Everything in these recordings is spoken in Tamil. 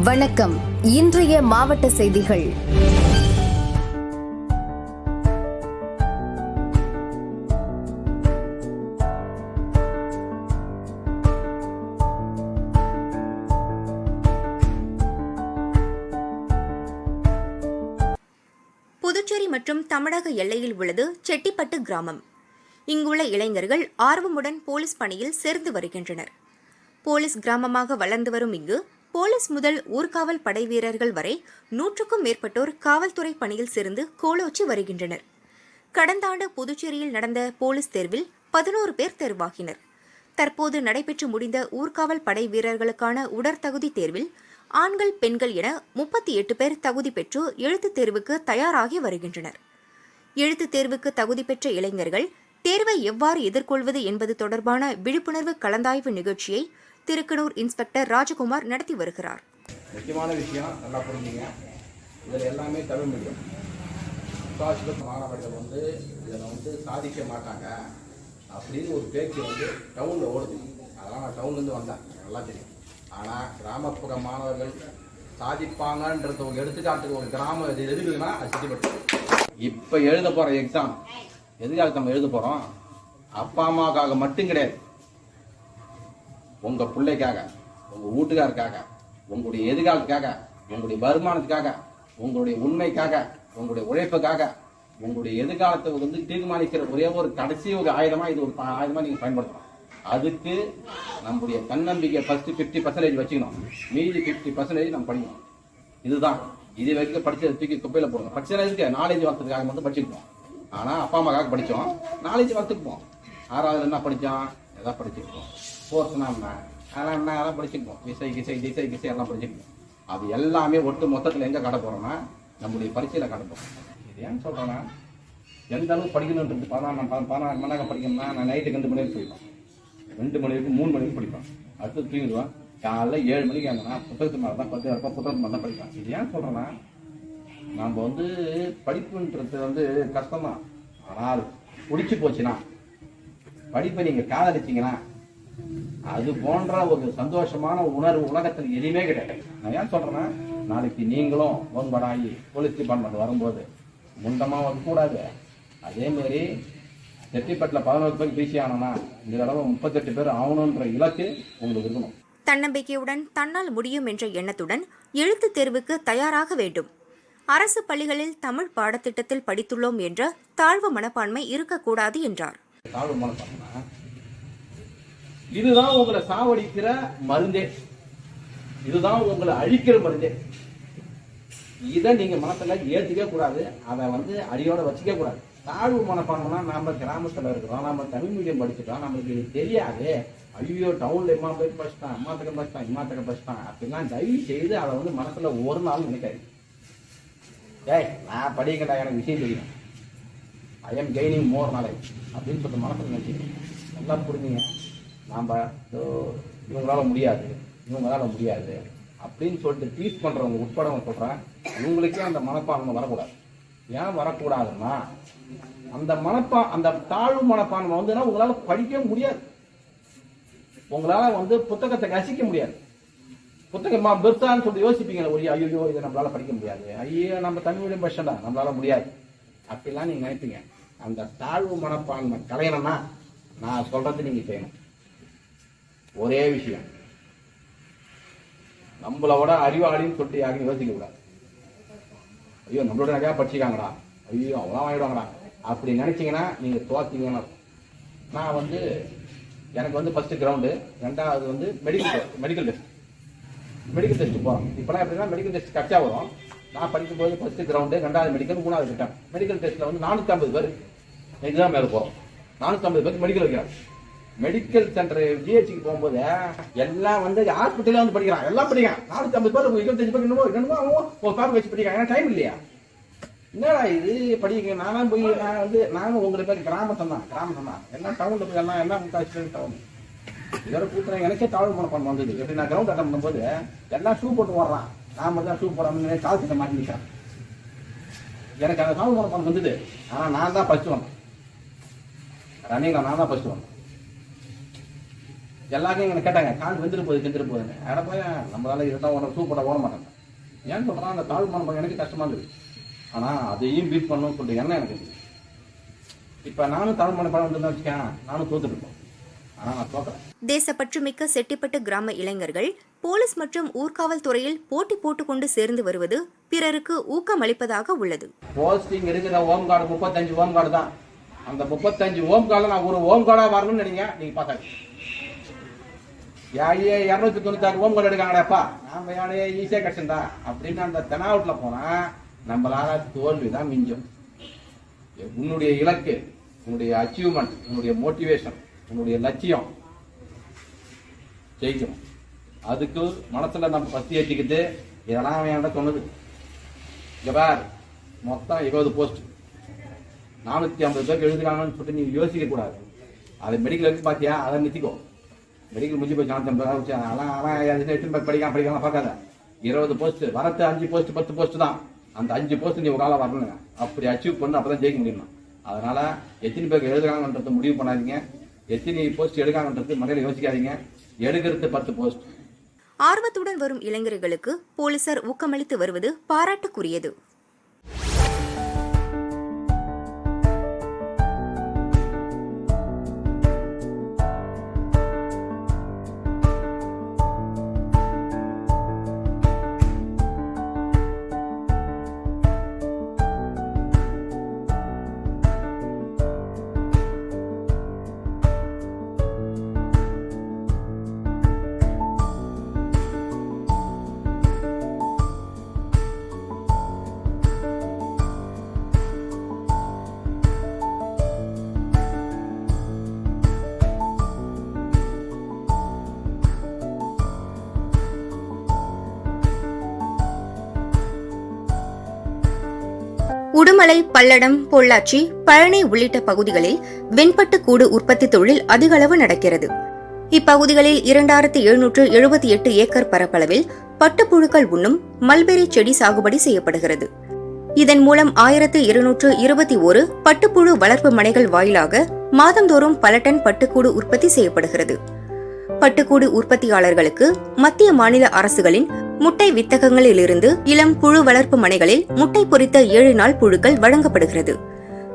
வணக்கம். இன்றைய மாவட்ட செய்திகள். புதுச்சேரி மற்றும் தமிழக எல்லையில் உள்ளது செட்டிப்பட்டு கிராமம். இங்குள்ள இளைஞர்கள் ஆர்வமுடன் போலீஸ் பணியில் சேர்ந்து வருகின்றனர். போலீஸ் கிராமமாக வளர்ந்து வரும் இங்கு போலீஸ் முதல் ஊர்காவல் படை வீரர்கள் வரை நூற்றுக்கும் மேற்பட்டோர் காவல்துறை பணியில் சேர்ந்து கோலோச்சி வருகின்றனர். கடந்த ஆண்டு புதுச்சேரியில் நடந்த போலீஸ் தேர்வில் பதினோரு பேர் தேர்வாகினர். தற்போது நடைபெற்று முடிந்த ஊர்காவல் படை வீரர்களுக்கான உடற்தகுதி தேர்வில் ஆண்கள் பெண்கள் என முப்பத்தி எட்டு பேர் தகுதி பெற்று எழுத்துத் தேர்வுக்கு தயாராகி வருகின்றனர். எழுத்துத் தேர்வுக்கு தகுதி பெற்ற இளைஞர்கள் தேர்வை எவ்வாறு எதிர்கொள்வது என்பது தொடர்பான விழிப்புணர்வு கலந்தாய்வு நிகழ்ச்சியை திருக்கனூர் இன்ஸ்பெக்டர் ராஜகுமார் நடத்தி வருகிறார். முக்கியமான விஷயம் நல்லா புரிஞ்சுங்க. இதில் எல்லாமே தமிழ் மீடியம். முக்கால்வாசி மாணவர்கள் வந்து இதில் வந்து சாதிக்க மாட்டாங்க அப்படின்னு ஒரு பேச்சு வந்து டவுனில் ஓடுது. அதெல்லாம் நான் டவுன்லேருந்து வந்தேன். நல்லா தெரியும். ஆனால் கிராமப்புற மாணவர்கள் சாதிப்பாங்கன்றது ஒரு எடுத்துக்காட்டுக்கு ஒரு கிராமம் இது இருக்குதுன்னா அது சுத்திப்பட்டு இப்போ எழுத போகிற எக்ஸாம் எதுக்காக நம்ம எழுத போகிறோம் அப்பா அம்மாவுக்காக மட்டும் கிடையாது. உங்கள் பிள்ளைக்காக உங்கள் வீட்டுக்காருக்காக உங்களுடைய எதிர்காலத்துக்காக உங்களுடைய வருமானத்துக்காக உங்களுடைய உண்மைக்காக உங்களுடைய உழைப்புக்காக உங்களுடைய எதிர்காலத்தை வந்து தீர்மானிக்கிற ஒரே ஒரு கடைசி ஒரு ஆயுதமா இது ஒரு ப- ஆயுதமா நீங்க பயன்படுத்தலாம் அதுக்கு நம்முடைய தன்னம்பிக்கை ஃபர்ஸ்ட் ஃபிஃப்டி பர்சன்டேஜ் வச்சுக்கணும். மீதி ஃபிஃப்டி பர்சன்டேஜ் நம்ம படிக்கணும். இதுதான். இது வரைக்கும் படிச்சதை தூக்கி குப்பையில போடுங்க படிச்சதா இருக்கு? நாலேஜ் வளர்த்ததுக்காக மட்டும் படிச்சுக்குவோம் ஆனா அப்பா அம்மாக்காக படிச்சோம். நாலேஜ் வளர்த்துக்குவோம் ஆறாவது என்ன படிச்சோம் எதாவது படிச்சுக்குவோம் ஃபோர்த்னா அதெல்லாம் என்ன அதெல்லாம் படிச்சுக்குவோம் இசை கிசை திசை கிசை எல்லாம் படிச்சுக்குவோம் அது எல்லாமே ஒட்டு மொத்தத்தில் எங்கே காட்ட போகிறோம்னா நம்முடைய பரிசையில் கடை போறோம். இது ஏன்னு சொல்கிறோன்னா எந்த அளவுக்கு படிக்கணுன்றது பதினாறு பதினாறு மணி நேரம் படிக்கணும்னா நான் நைட்டுக்கு ரெண்டு மணி வரைக்கும் படிப்பேன். ரெண்டு மணி வரைக்கும் மூணு மணி வரைக்கும் படிப்பேன். அடுத்து தூங்கிடுவேன் காலைல ஏழு மணிக்கு ஏன்னா புத்தகத்து மேலே தான் பத்து இருப்பேன் புத்தகத்து மேலே தான் படிப்பேன். இது ஏன் சொல்றேன்னா நம்ம வந்து படிப்புன்றது வந்து கஷ்டம்தான். ஆனால் பிடிச்சி போச்சுன்னா படிப்பை நீங்கள் காதலிச்சிங்கன்னா அது போன்ற ஒரு சந்தோஷமான உணர்வு உலகத்தில் எதுவுமே கிடையாது. நான் ஏன் சொல்றேன்னா நாளைக்கு நீங்களும் ஒன்படாகி போலீஸ் டிபார்ட்மெண்ட் வரும்போது முண்டமா வரக்கூடாது. அதே மாதிரி செட்டிப்பட்டில் பதினோரு பேர் பிசி ஆனோம்னா இந்த தடவை முப்பத்தெட்டு பேர் ஆகணுன்ற இலக்கு உங்களுக்கு இருக்கணும். தன்னம்பிக்கையுடன் தன்னால் முடியும் என்ற எண்ணத்துடன் எழுத்துத் தேர்வுக்கு தயாராக வேண்டும். அரசு பள்ளிகளில் தமிழ் பாடத்திட்டத்தில் படித்துள்ளோம் என்ற தாழ்வு மனப்பான்மை இருக்கக்கூடாது என்றார். தாழ்வு மனப்பான்மை இதுதான் உங்களை சாவடிக்கிற மருந்தே. இதுதான் உங்களை அழிக்கிற மருந்தே. இதை நீங்க மனசுல ஏத்துக்க கூடாது. அதை வந்து அடியோட வச்சுக்க கூடாது. தாழ்வு மனப்பான்மைனா நாம கிராமத்துல இருக்கிறோம். நம்ம தமிழ் மீடியம் படிச்சுட்டோம். நம்மளுக்கு இது தெரியாது. ஐயோ டவுன்ல இம்மா போய் படிச்சிட்டான். அம்மா தக்க படிச்சிட்டான். இம்மா தக்க படிச்சிட்டான். அப்படிலாம் தயவு செய்து அதை வந்து மனசுல ஒரு நாள் நினைக்காது ஏய் நான் படிக்கடா எனக்கு விஷயம் தெரியும். ஐ எம் கெய்னிங் மோர் நாளை அப்படின்னு சொல்லிட்டு மனசில் நினச்சிக்கணும் நல்லா புரிஞ்சுங்க. நாம் இவங்களால முடியாது இவங்களால முடியாது அப்படின்னு சொல்லிட்டு டீஸ் பண்ணுறவங்க உட்படவங்க சொல்கிறேன் இவங்களுக்கே அந்த மனப்பான்மை வரக்கூடாது. ஏன் வரக்கூடாதுன்னா அந்த மனப்பா அந்த தாழ்வு மனப்பான்மை வந்துன்னா உங்களால் படிக்கவே முடியாது. உங்களால் வந்து புத்தகத்தை ரசிக்க முடியாது. புத்தகமா பெருசான்னு சொல்லி யோசிப்பீங்க ஒரு ஐயோ இதை நம்மளால படிக்க முடியாது. ஐயோ நம்ம தமிழ் மீடியம் தான் நம்மளால முடியாது. அப்படிலாம் நீங்க நினைப்பீங்க. அந்த தாழ்வு மனப்பான்மை கலையணும்னா நான் சொல்றது நீங்க செய்யணும் ஒரே விஷயம். நம்மளோட அறிவாளின்னு சொல்லிட்டு யாரையும் யோசிக்க கூடாது. ஐயோ நம்மளோட நிறையா படிச்சுக்காங்கடா ஐயோ அவ்வளோ வாங்கிடுவாங்கடா அப்படி நினைச்சீங்கன்னா நீங்க தோத்தீங்கன்னா நான் வந்து எனக்கு வந்து ஃபர்ஸ்ட் கிரவுண்டு ரெண்டாவது வந்து medical medical test medical test போகிறோம் இப்போலாம் எப்படின்னா மெடிக்கல் டெஸ்ட் கச்சா வரும். நான் படிக்கும்போது ஃபர்ஸ்ட் கிரவுண்டு ரெண்டாவது மெடிக்கல் மூணாவது கிட்டம் மெடிக்கல் டெஸ்ட்டில் வந்து நானூற்றி ஐம்பது பேர். எக்ஸாம் மேலே போகிறோம் நானூற்றி ஐம்பது பேர் மெடிக்கல் வைக்கிறாங்க. மெடிக்கல் சென்டர் ஜிஹெச்சுக்கு போகும்போது எல்லாம் வந்து ஹாஸ்பிட்டலே வந்து படிக்கிறான். எல்லாம் படிக்கிறான். நானூத்தி ஐம்பது பேர் இருபத்தஞ்சு பேர் என்னமோ என்னமோ அவன் ஒரு பேர் வச்சு படிக்கிறாங்க டைம் இல்லையா? என்னடா இது? படிக்க நானும் போய் நான் வந்து நானும் உங்களை பேர் கிராமத்தம் தான் கிராமத்தம் தான். எல்லாம் டவுனில் போய் எல்லாம் எல்லாம் டவுன் இதோட கூட்டுற எனக்கே தாழ்வு மனப்பான்மை வந்தது. எப்படி நான் கிரவுண்ட் அட்டம் பண்ணும்போது எல்லாம் ஷூ போட்டு ஓடுறான். நான் மட்டும் ஷூ போடாம கால் கிட்ட மாட்டிக்கிட்டேன் எனக்கு அந்த தாழ்வு மனப்பான்மை வந்தது. ஆனா நான் தான் ஃபர்ஸ்ட் வந்தேன் ரன்னிங்ல நான் தான் ஃபர்ஸ்ட் எல்லாருக்கும் எங்களை கேட்டாங்க. கால் வெந்துட்டு போகுது வெந்துட்டு போகுதுன்னு. அட போய் நம்மளால இருந்தால் உடனே சூப்பராக ஓட மாட்டாங்க. ஏன்னு சொல்கிறேன் அந்த தாழ் மனம் எனக்கு கஷ்டமா இருக்குது ஆனால் அதையும் பீட் பண்ணணும்னு சொல்லிட்டு எண்ணம் எனக்கு இருக்குது இப்போ நானும் தாழ் மனம் படம் வந்து வச்சுக்கேன் நானும் தோத்துட்டு இருப்பேன் ஆனால் நான் தோக்கிறேன் தேசப்பற்றுமிக்க செட்டிப்பட்டு கிராம இளைஞர்கள் போலீஸ் மற்றும் ஊர்காவல் துறையில் போட்டி போட்டுக்கொண்டு சேர்ந்து வருவது பிறருக்கு ஊக்கமளிப்பதாக உள்ளது. போஸ்டிங் இருக்கிற ஓம் கார்டு முப்பத்தஞ்சு ஓம் கார்டு தான். அந்த முப்பத்தஞ்சு ஓம் கார்டில் நான் ஒரு ஓம் கார்டா வரணும்னு நினைங்க நீங்க பார்த்தாங்க யாழையே இரநூத்தி தொண்ணூத்தாறு ஓம் கொண்டு எடுக்காங்கடாப்பா நாம யாழையே ஈஸியா கிடைச்சிருந்தா. அப்படின்னு அந்த தெனாவுட்ல போனா நம்மளால தோல்வி தான் மிஞ்சும் உன்னுடைய இலக்கு உன்னுடைய அச்சீவ்மெண்ட் உன்னுடைய மோட்டிவேஷன் உன்னுடைய லட்சியம் ஜெயிக்கணும் அதுக்கு மனசுல நம்ம பத்தி ஏற்றிக்கிட்டு இதெல்லாம் அவன் என்கிட்ட சொன்னது. ஜபார் மொத்தம் இருபது போஸ்ட் நானூத்தி ஐம்பது பேருக்கு எழுதுறாங்கன்னு சொல்லிட்டு நீங்க யோசிக்க கூடாது அது மெடிக்கல் இருக்கு பாத்தியா? அதை நிறுத்திக்கோ. மெடிக்கல் முடிஞ்சு போய் நானூத்தி ஐம்பது வச்சு அதெல்லாம் அவன் எடுத்து படிக்காம பேர் படிக்கலாம் பார்க்காத. இருபது போஸ்ட் வரத்து அஞ்சு போஸ்ட் பத்து போஸ்ட் தான். அந்த அஞ்சு போஸ்ட் நீ ஒரு ஆளாக வரணுங்க. அப்படி அச்சீவ் பண்ணு அப்பதான் ஜெயிக்க முடியுமா? அதனால எத்தனை பேருக்கு எழுதுகிறாங்கன்றது முடிவு பண்ணாதீங்க. எத்தனை போஸ்ட் எடுக்காங்கன்றது மனையில யோசிக்காதீங்க. எடுக்கிறது பத்து போஸ்ட் ஆர்வத்துடன் வரும் இளைஞர்களுக்கு போலீசார் ஊக்கமளித்து வருவது பாராட்டுக்குரியது. உடுமலை பல்லடம் பொள்ளாச்சி பழனி உள்ளிட்ட பகுதிகளில் வெண்பட்டு கூடு உற்பத்தி தொழில் அதிகளவு நடக்கிறது. இப்பகுதிகளில் இரண்டாயிரத்தி எழுநூற்று எழுபத்தி எட்டு ஏக்கர் பரப்பளவில் பட்டுப்புழுக்கள் உண்ணும் மல்பெரி செடி சாகுபடி செய்யப்படுகிறது. இதன் மூலம் ஆயிரத்து இருநூற்று இருபத்தி ஒரு பட்டுப்புழு வளர்ப்பு மனைகள் வாயிலாக மாதந்தோறும் பல டன் பட்டுக்கூடு உற்பத்தி செய்யப்படுகிறது. பட்டுக்கூடு உற்பத்தியாளர்களுக்கு மத்திய மாநில அரசுகளின் முட்டை வித்தகங்களிலிருந்து இளம் புழு வளர்ப்பு மனைகளில் முட்டை பொறித்த ஏழு நாள் புழுக்கள் வழங்கப்படுகிறது.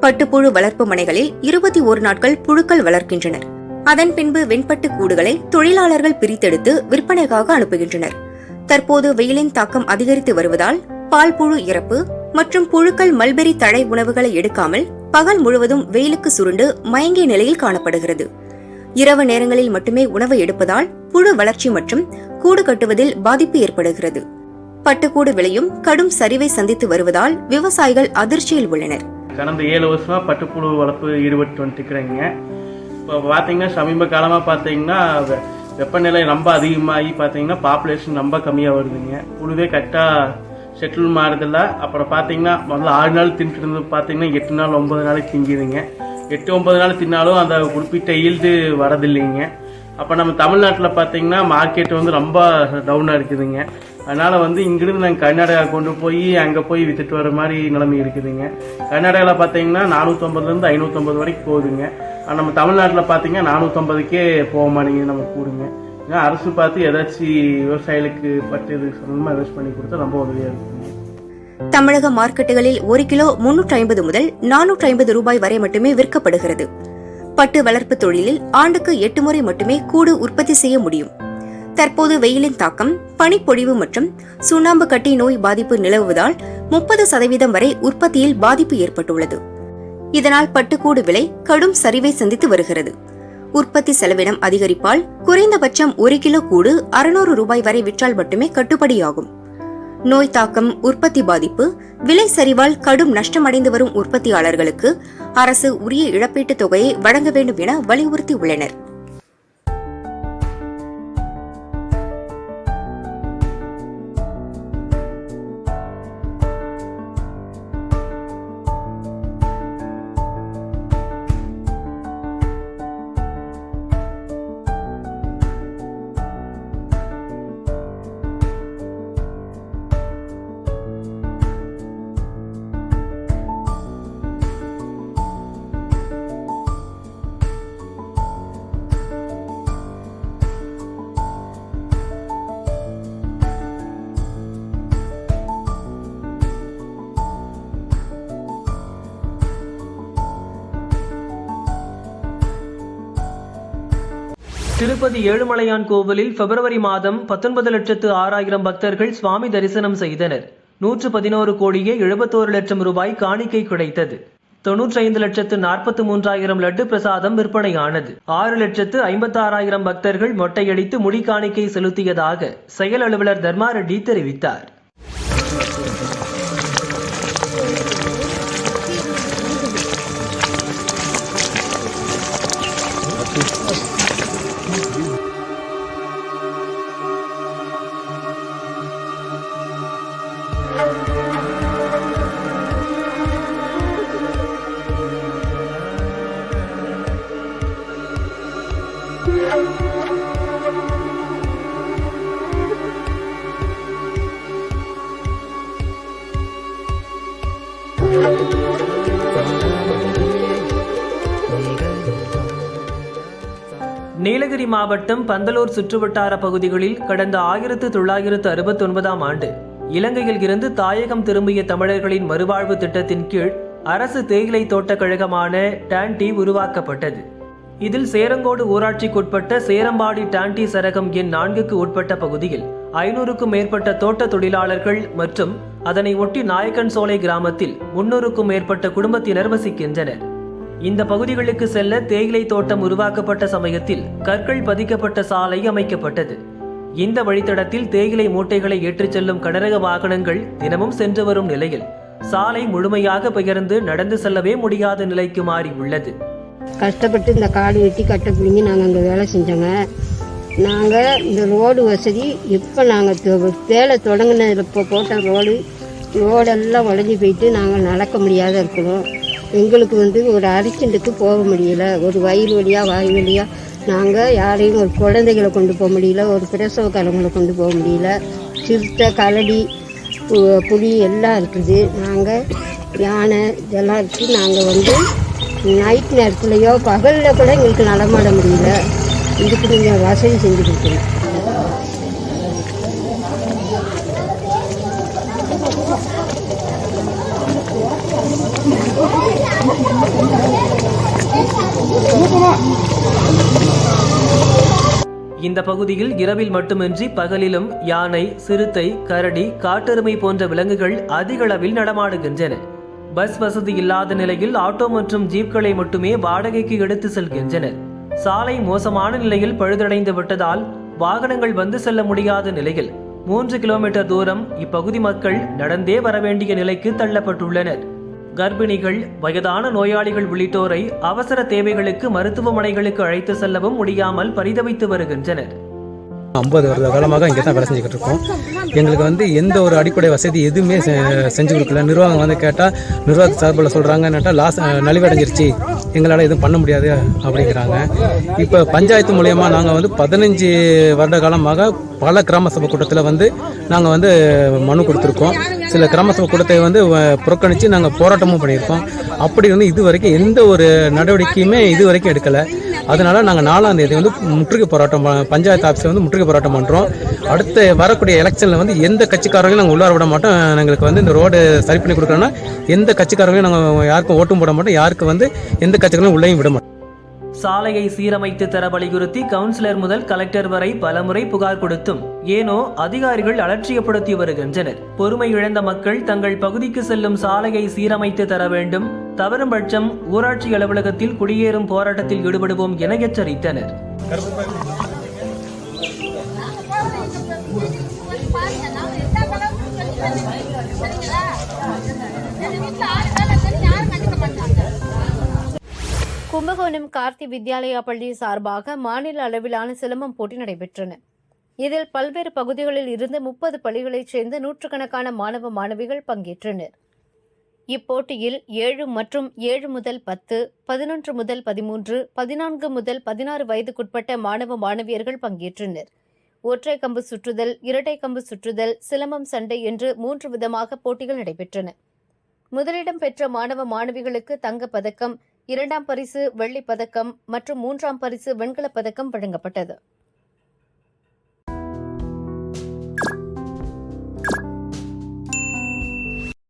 பட்டுப்புழு வளர்ப்பு மனைகளில் இருபத்தி ஒரு நாட்கள் புழுக்கள் வளர்க்கின்றனர். அதன் பின்பு வெண்பட்டு கூடுகளை தொழிலாளர்கள் பிரித்தெடுத்து விற்பனைக்காக அனுப்புகின்றனர். தற்போது வெயிலின் தாக்கம் அதிகரித்து வருவதால் பால் புழு இறப்பு மற்றும் புழுக்கள் மல்பெரி தழை உணவுகளை எடுக்காமல் பகல் முழுவதும் வெயிலுக்கு சுருண்டு மயங்கிய நிலையில் காணப்படுகிறது. இரவு நேரங்களில் மட்டுமே உணவு எடுப்பதால் புழு வளர்ச்சி மற்றும் கூடு கட்டுவதில் பாதிப்பு ஏற்படுகிறது. பட்டுக்கூடு விலையும் கடும் சரிவை சந்தித்து வருவதால் விவசாயிகள் அதிர்ச்சியில் உள்ளனர். கடந்த ஏழு வருஷமா பட்டுப்புழு வளர்ப்பு ஈடுபட்டு வந்துட்டுருக்குறேங்க. இப்போ பார்த்தீங்கன்னா சமீப காலமாக பார்த்தீங்கன்னா வெ- வெப்பநிலை ரொம்ப அதிகமாகி பார்த்தீங்கன்னா பாப்புலேஷன் ரொம்ப கம்மியாக வருதுங்க. புழுவே கரெக்டாக செட்டில் மாறுதில்ல அப்புறம் பார்த்தீங்கன்னா முதல்ல ஆறு நாள் தின்ட்டு இருந்தது பார்த்தீங்கன்னா எட்டு நாள் ஒன்பது நாளைக்கு திங்கிதுங்க. எட்டு ஒன்பது நாள் தின்னாலும் அந்த குறிப்பிட்ட ஈல்டு வரதில்லைங்க. அப்போ நம்ம தமிழ்நாட்டில் பார்த்தீங்கன்னா மார்க்கெட் வந்து ரொம்ப டவுனாக இருக்குதுங்க. அதனால் வந்து இங்கிருந்து நாங்கள் கர்நாடகா கொண்டு போய் அங்கே போய் வித்துட்டு வர மாதிரி நிலைமை இருக்குதுங்க. கர்நாடகாவில் பார்த்தீங்கன்னா நானூற்றம்பதுலேருந்து ஐநூற்றம்பது வரைக்கும் போகுதுங்க. ஆனால் நம்ம தமிழ்நாட்டில் பார்த்தீங்கன்னா நானூற்றம்பதுக்கே போக மாட்டேங்குது நம்ம கூடுங்க ஏன்னா அரசு பார்த்து ஏதாச்சும் விவசாயிகளுக்கு பட்டு இது சொந்தமாக இன்வெஸ்ட் பண்ணி கொடுத்தா ரொம்ப உதவியாக இருக்குங்க. தமிழக மார்க்கெட்டுகளில் ஒரு கிலோ முன்னூற்றி ஐம்பது முதல் நானூற்றி ஐம்பது ரூபாய் வரை மட்டுமே விற்கப்படுகிறது. பட்டு வளர்ப்பு தொழிலில் ஆண்டுக்கு எட்டு முறை மட்டுமே கூடு உற்பத்தி செய்ய முடியும். தற்போது வெயிலின் தாக்கம் பனிப்பொழிவு மற்றும் சுண்ணாம்பு கட்டி நோய் பாதிப்பு நிலவுவதால் முப்பது சதவீதம் வரை உற்பத்தியில் பாதிப்பு ஏற்பட்டுள்ளது. இதனால் பட்டுக்கூடு விலை கடும் சரிவை சந்தித்து வருகிறது. உற்பத்தி செலவினம் அதிகரிப்பால் குறைந்தபட்சம் ஒரு கிலோ கூடு அறுநூறு ரூபாய் வரை விற்றால் மட்டுமே கட்டுப்படியாகும். நோய் தாக்கம் உற்பத்தி பாதிப்பு விலை சரிவால் கடும் நஷ்டமடைந்து வரும் உற்பத்தியாளர்களுக்கு அரசு உரிய இழப்பீட்டுத் தொகையை வழங்க வேண்டும் என வலியுறுத்தி திருப்பதி ஏழுமலையான் கோவிலில் பிப்ரவரி மாதம் பத்தொன்பது லட்சத்து ஆறாயிரம் பக்தர்கள் சுவாமி தரிசனம் செய்தனர். நூற்று பதினோரு கோடியே எழுபத்தோரு லட்சம் ரூபாய் காணிக்கை கிடைத்தது. தொன்னூற்றி ஐந்து லட்சத்து நாற்பத்தி மூன்றாயிரம் லட்டு பிரசாதம் விற்பனையானது. ஆறு லட்சத்து ஐம்பத்தாறாயிரம் பக்தர்கள் மொட்டையடித்து முடி காணிக்கை செலுத்தியதாக செயல் அலுவலர் தர்மாரெட்டி தெரிவித்தார். மாவட்டம் பந்தலூர் சுற்றுவட்டார பகுதிகளில் கடந்த ஆயிரத்து தொள்ளாயிரத்து அறுபத்தி ஒன்பதாம் ஆண்டு இலங்கையில் இருந்து தாயகம் திரும்பிய தமிழர்களின் மறுவாழ்வு திட்டத்தின் கீழ் அரசு தேயிலை தோட்டக் கழகமான டான்டி உருவாக்கப்பட்டது. இதில் சேரங்கோடு ஊராட்சிக்குட்பட்ட சேரம்பாடி டான்டி சரகம் எண் நான்குக்கு உட்பட்ட பகுதியில் ஐநூறுக்கும் மேற்பட்ட தோட்ட தொழிலாளர்கள் மற்றும் அதனை ஒட்டி நாயக்கன் சோலை கிராமத்தில் முன்னூறுக்கும் மேற்பட்ட குடும்பத்தினர் வசிக்கின்றனர். இந்த பகுதிகளுக்கு செல்ல தேயிலை தோட்டம் உருவாக்கப்பட்ட சமயத்தில் கற்கள் பதிக்கப்பட்ட சாலை அமைக்கப்பட்டது. இந்த வழித்தடத்தில் தேயிலை மூட்டைகளை ஏற்றிச் செல்லும் கனரக வாகனங்கள் தினமும் சென்று வரும் நிலையில் சாலை முழுமையாக பெயர்ந்து நடந்து செல்லவே முடியாத நிலைக்கு மாறி உள்ளது. கஷ்டப்பட்டு இந்த காடு வெட்டி கட்டை பிடிங்கி நாங்கள் அங்கே வேலை செஞ்சோங்க. நாங்கள் இந்த ரோடு வசதி இப்போ நாங்கள் வேலை தொடங்கின இப்போ போட்ட ரோடு ரோடெல்லாம் உடஞ்சி போயிட்டு நாங்கள் நடக்க முடியாத இருக்கிறோம் எங்களுக்கு வந்து ஒரு அரிச்சண்டுக்கு போக முடியல. ஒரு வயிறு வழியாக வாய் வழியாக நாங்கள் யாரையும் ஒரு குழந்தைகளை கொண்டு போக முடியல. ஒரு பிரசவக்காரங்களை கொண்டு போக முடியல. சிறுத்தை கரடி பு- புலி எல்லாம் இருக்குது. நாங்கள் யானை இதெல்லாம் இருக்குது நாங்கள் வந்து நைட் நேரத்துலையோ பகலில் கூட எங்களுக்கு நடமாட முடியல. இதுக்கு நீங்கள் வசதி செஞ்சு கொடுக்கணும். இந்த பகுதியில் இரவில் மட்டுமின்றி பகலிலும் யானை சிறுத்தை கரடி காட்டெருமை போன்ற விலங்குகள் அதிக அளவில் நடமாடுகின்றன. பஸ் வசதி இல்லாத நிலையில் ஆட்டோ மற்றும் ஜீப்களை மட்டுமே வாடகைக்கு எடுத்து செல்கின்றனர். சாலை மோசமான நிலையில் பழுதடைந்து விட்டதால் வாகனங்கள் வந்து செல்ல முடியாத நிலையில் மூன்று கிலோமீட்டர் தூரம் இப்பகுதி மக்கள் நடந்தே வர வேண்டிய நிலைக்கு தள்ளப்பட்டுள்ளனர். கர்ப்பிணிகள் வயதான நோயாளிகள் உள்ளிட்டோரை அவசர தேவைகளுக்கு மருத்துவமனைகளுக்கு அழைத்து செல்லவும் முடியாமல் பரிதவித்து வருகின்றனர். ஐம்பது வருட காலமாக இங்கே தான் வேலை செஞ்சுக்கிட்டு இருக்கோம். எங்களுக்கு வந்து எந்த ஒரு அடிப்படை வசதி எதுவுமே செஞ்சு கொடுக்கல. நிர்வாகம் வந்து கேட்டால் நிர்வாக சார்பில் சொல்கிறாங்கன்னு கேட்டால் லாஸ் நலிவடைஞ்சிருச்சு. எங்களால் எதுவும் பண்ண முடியாது அப்படிங்கிறாங்க. இப்போ பஞ்சாயத்து மூலயமா நாங்கள் வந்து பதினஞ்சு வருட காலமாக பல கிராம சபை கூட்டத்தில் வந்து நாங்கள் வந்து மனு கொடுத்துருக்கோம். சில கிராம சபை கூட்டத்தை வந்து புறக்கணித்து நாங்கள் போராட்டமும் பண்ணியிருக்கோம். அப்படி வந்து இது வரைக்கும் எந்த ஒரு நடவடிக்கையுமே இது வரைக்கும் எடுக்கலை. அதனால நாங்கள் நாலாம் தேதி வந்து முற்றுகை போராட்டம் ப- பஞ்சாயத்து ஆஃபீஸில் வந்து முற்றுகை போராட்டம் பண்ணுறோம் அடுத்த வரக்கூடிய எலெக்ஷனில் வந்து எந்த கட்சிக்காரங்களையும் நாங்கள் உள்ளார விட மாட்டோம். எங்களுக்கு வந்து இந்த ரோடு சரி பண்ணி கொடுக்குறோன்னா எந்த கட்சிக்காரங்களையும் நாங்கள் யாருக்கும் ஓட்டும் போட மாட்டோம். யாருக்கு வந்து எந்த கட்சிகளையும் உள்ளேயும் விட மாட்டோம். சாலையை சீரமைத்து தர வலியுறுத்தி கவுன்சிலர் முதல் கலெக்டர் வரை பலமுறை புகார் கொடுத்தும். ஏனோ அதிகாரிகள் அலட்சியப்படுத்தி வருகின்றனர். பொறுமை இழந்த மக்கள் தங்கள் பகுதிக்கு செல்லும் சாலையை சீரமைத்து தர வேண்டும். தவறும் பட்சம் ஊராட்சி அலுவலகத்தில் குடியேறும் போராட்டத்தில் ஈடுபடுவோம் என எச்சரித்தனர். கும்பகோணம் கார்த்தி வித்யாலயா பள்ளி சார்பாக மாநில அளவிலான சிலம்பம் போட்டி நடைபெற்றன. இதில் பல்வேறு பகுதிகளில் இருந்து முப்பது பள்ளிகளைச் சேர்ந்த நூற்றுக்கணக்கான மாணவ மாணவிகள் பங்கேற்றனர். இப்போட்டியில் ஏழு மற்றும் ஏழு முதல் பத்து பதினொன்று முதல் பதிமூன்று பதினான்கு முதல் பதினாறு வயதுக்குட்பட்ட மாணவ மாணவியர்கள் பங்கேற்றனர். ஒற்றை கம்பு சுற்றுதல் இரட்டை கம்பு சுற்றுதல் சிலம்பம் சண்டை என்று மூன்று விதமாக போட்டிகள் நடைபெற்றன. முதலிடம் பெற்ற மாணவ மாணவிகளுக்கு தங்கப் பதக்கம் இரண்டாம் பரிசு வெள்ளிப் பதக்கம் மற்றும் மூன்றாம் பரிசு வெண்கலப் பதக்கம் வழங்கப்பட்டது.